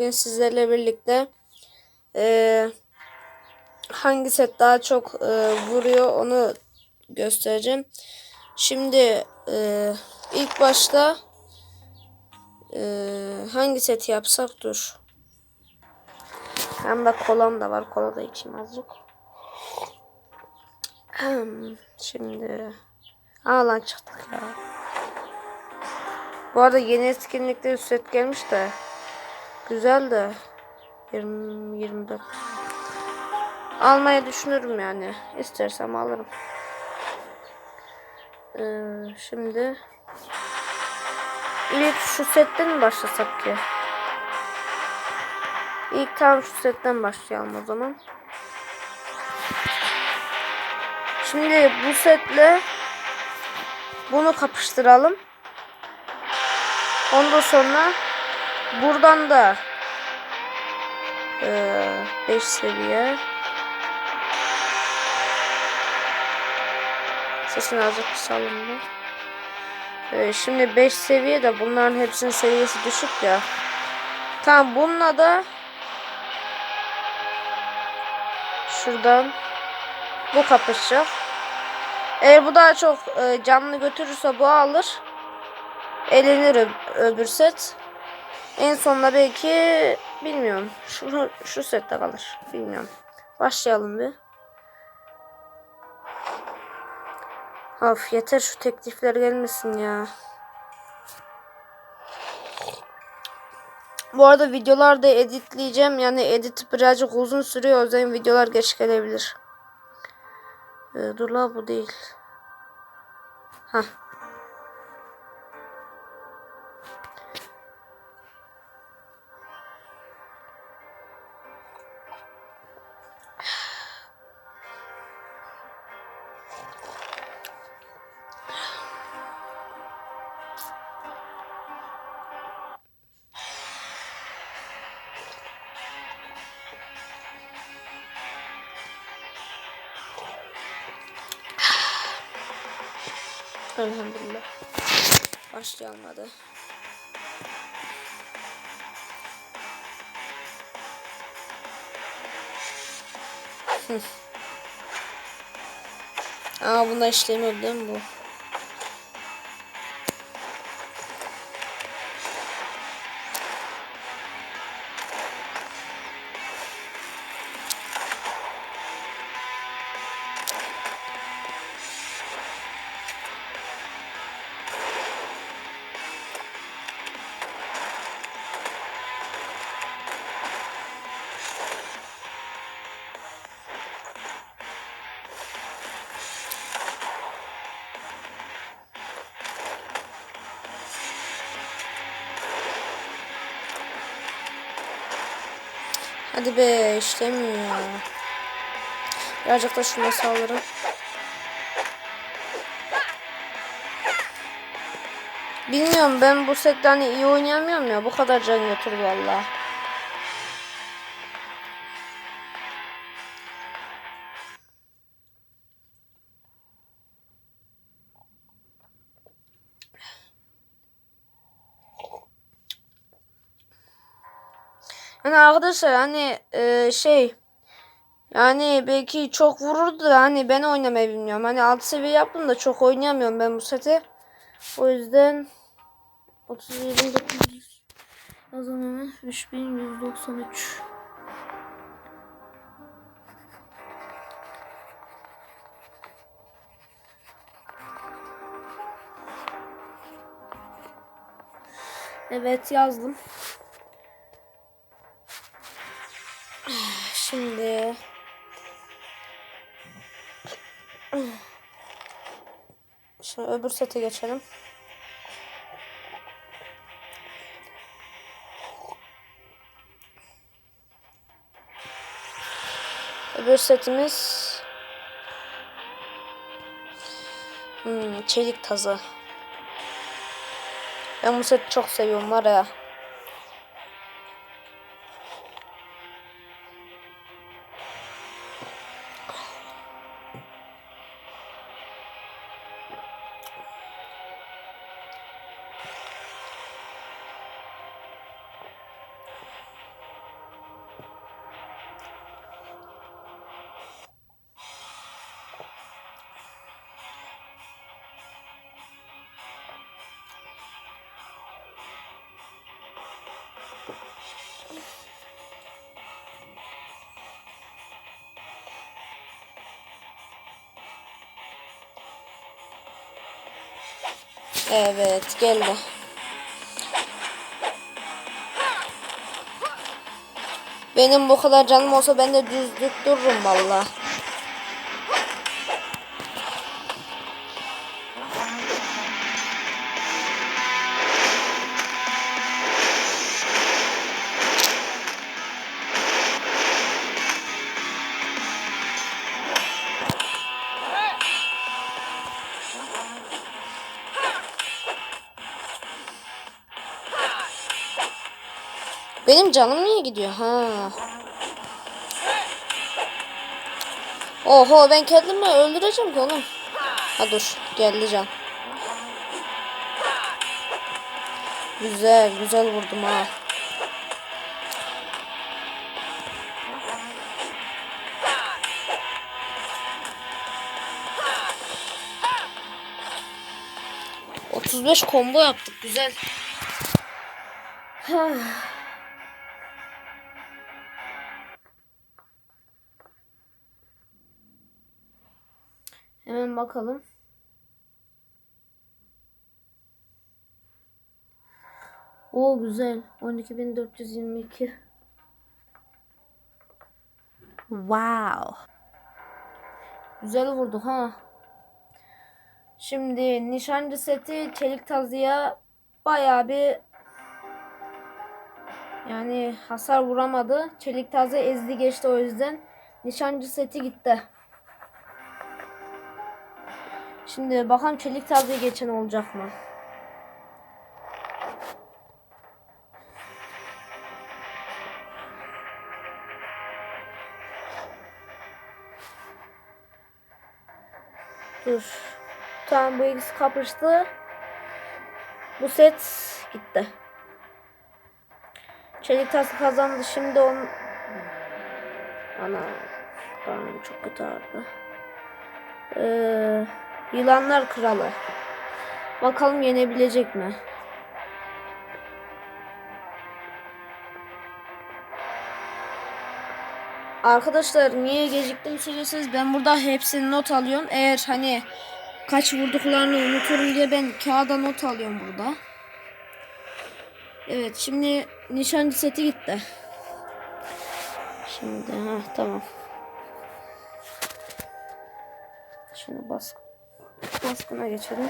Bugün sizlerle birlikte eee, hangi set daha çok eee, vuruyor onu göstereceğim. Şimdi eee, ilk başta eee, hangi seti yapsak dur. Hem de kolam da var. Kola da içeyim azıcık. Şimdi Aa lan çıktık ya. Bu arada yeni etkinlikte üst set gelmiş de güzel de. 20 24 almayı düşünürüm yani. İstersem alırım. Ee, şimdi ilk şu setten başlasak ki? İlk tam şu setten başlayalım o zaman. Şimdi bu setle bunu kapıştıralım. Ondan sonra buradan da 5 seviye sesini azıcık kısalım da. Ee, şimdi 5 seviye de bunların hepsinin seviyesi düşük ya. Tamam bununla da şuradan bu kapışacak. Eğer bu daha çok e, canlı götürürse bu alır elenir öb- öbür set. En sonunda belki bilmiyorum. Şu, şu sette kalır. Bilmiyorum. Başlayalım bir. Of yeter şu teklifler gelmesin ya. Bu arada videolarda editleyeceğim. Yani edit birazcık uzun sürüyor. O yüzden videolar geç gelebilir. Ee, dur la bu değil. Hah. Elhamdülillah. Başlayalım hadi. Aa bunda işlemiyor değil mi bu? Hadi be işlemiyor. Birazcık da şuna saldırın. Bilmiyorum ben bu sette hani iyi oynayamıyorum ya. Bu kadar can götür valla. Hani arkadaşlar hani e, şey yani belki çok vururdu da hani ben oynamayı bilmiyorum. Hani alt seviye yaptım da çok oynayamıyorum ben bu seti. O yüzden 37 900 yazalım hemen 3193 Evet yazdım. Öbür sete geçelim. Öbür setimiz hmm, çelik tazı. Ben bu seti çok seviyorum var ya. Evet geldi. Benim bu kadar canım olsa ben de düzlük dururum valla. Benim canım niye gidiyor? Ha. Oho ben kendimi öldüreceğim ki oğlum. Ha dur geldi can. Güzel güzel vurdum ha. Otuz beş combo yaptık güzel. Hemen bakalım. O güzel. 12422. Wow. Güzel vurdu ha. Şimdi nişancı seti çelik tazıya bayağı bir yani hasar vuramadı. Çelik tazı ezdi geçti o yüzden. Nişancı seti gitti. Şimdi bakalım çelik tazıya geçen olacak mı? Dur. Tamam bu ikisi kapıştı. Bu set gitti. Çelik tası kazandı. Şimdi on Ana. Karnım çok kötü ağrıdı. Ee, yılanlar kralı. Bakalım yenebilecek mi? Arkadaşlar niye geciktim söylüyorsanız ben burada hepsini not alıyorum. Eğer hani kaç vurduklarını unuturum diye ben kağıda not alıyorum burada. Evet şimdi nişancı seti gitti. Şimdi ha tamam. Şimdi bask baskına geçelim.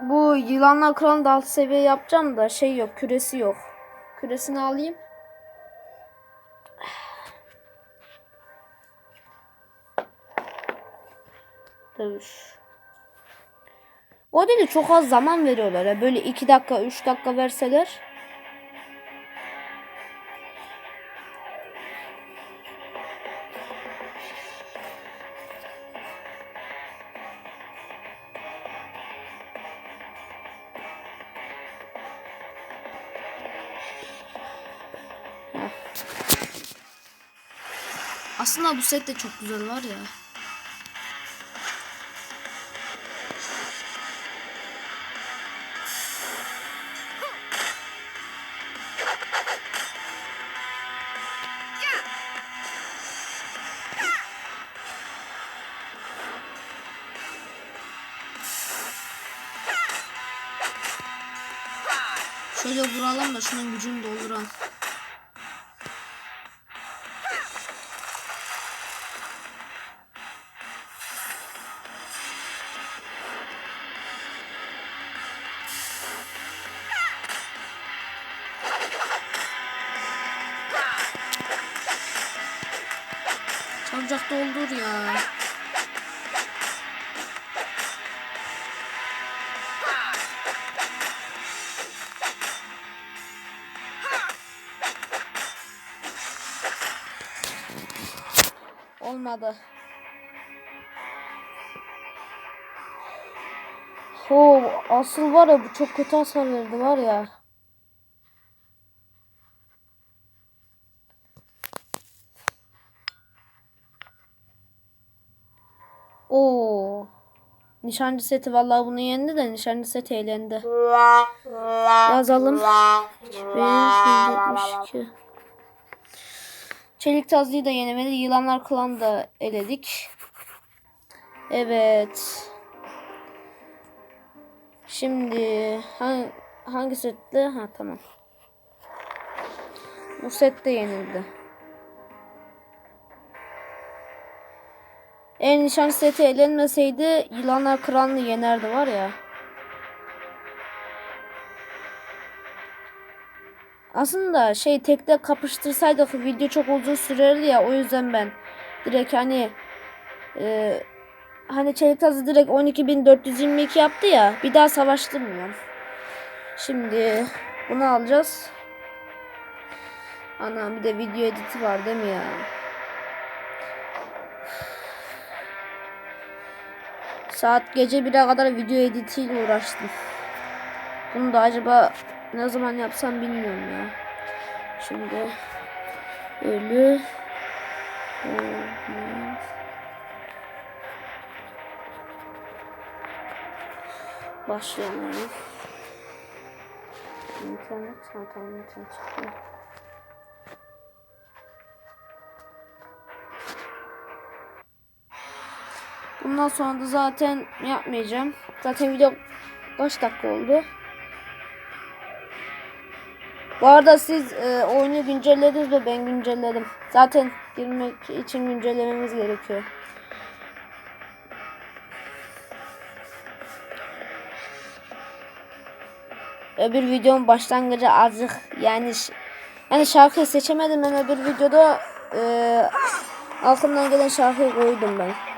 Bu yılanlar kralını da alt seviye yapacağım da şey yok küresi yok. Küresini alayım. Dövüş. O değil çok az zaman veriyorlar. ya. Böyle 2 dakika 3 dakika verseler. Aslında bu set de çok güzel var ya. Şöyle vuralım da şunun gücünü dolduralım. Çabucak doldur ya. Olmadı. Ho, asıl var ya bu çok kötü hasar verdi var ya. Oo. Nişancı seti vallahi bunu yendi de nişancı seti eğlendi. Yazalım. 572. Çelik tazıyı da yenemedi. Yılanlar klan da eledik. Evet. Şimdi hangi, hangi sette? Ha tamam. Bu set de yenildi. En nişan seti elenmeseydi Yılanlar Kralı'nı yenerdi var ya. Aslında şey tekte kapıştırsaydık video çok uzun sürerdi ya o yüzden ben direkt hani e, hani çelik tazı direkt 12.422 yaptı ya bir daha savaştırmıyorum. Şimdi bunu alacağız. Ana bir de video editi var değil mi ya? Saat gece 1'e kadar video editiyle uğraştım. Bunu da acaba ne zaman yapsam bilmiyorum ya. Şimdi ölü olmaz. Başlayalım. İnternet, ha tamam Bundan sonra da zaten yapmayacağım. Zaten video kaç dakika oldu? Bu arada siz e, oyunu güncellediniz ve ben güncelledim. Zaten girmek için güncellememiz gerekiyor. Öbür videonun başlangıcı azıcık yani yani şarkıyı seçemedim ben öbür videoda e, aklımdan gelen şarkıyı koydum ben.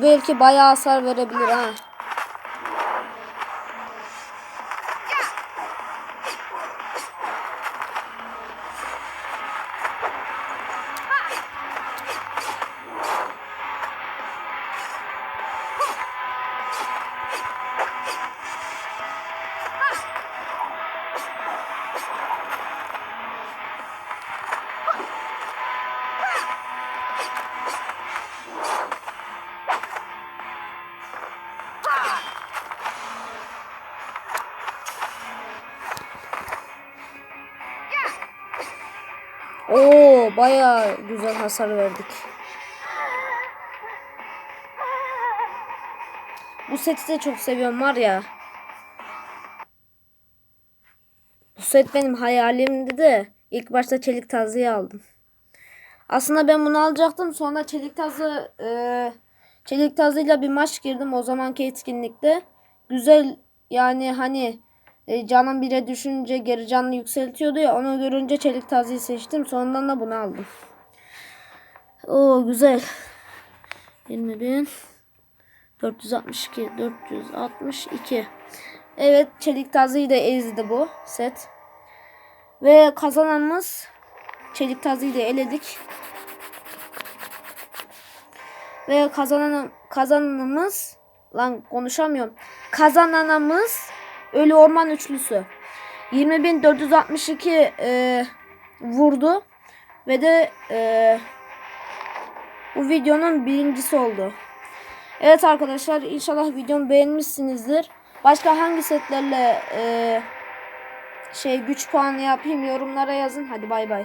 Bu belki bayağı hasar verebilir ha. Oo bayağı güzel hasar verdik. Bu seti de çok seviyorum var ya. Bu set benim hayalimdi de ilk başta çelik tazıyı aldım. Aslında ben bunu alacaktım sonra çelik tazı e, çelik tazıyla bir maç girdim o zamanki etkinlikte. Güzel yani hani e, canım bire düşünce geri canını yükseltiyordu ya onu görünce çelik tazıyı seçtim. Sonradan da bunu aldım. Oo güzel. 20 bin. 462 462 Evet çelik tazıyı da ezdi bu set. Ve kazananımız çelik tazıyı da eledik. Ve kazanan kazananımız lan konuşamıyorum. Kazananımız Ölü Orman Üçlüsü. 20.462 e, vurdu. Ve de e, bu videonun birincisi oldu. Evet arkadaşlar inşallah videomu beğenmişsinizdir. Başka hangi setlerle e, şey güç puanı yapayım yorumlara yazın. Hadi bay bay.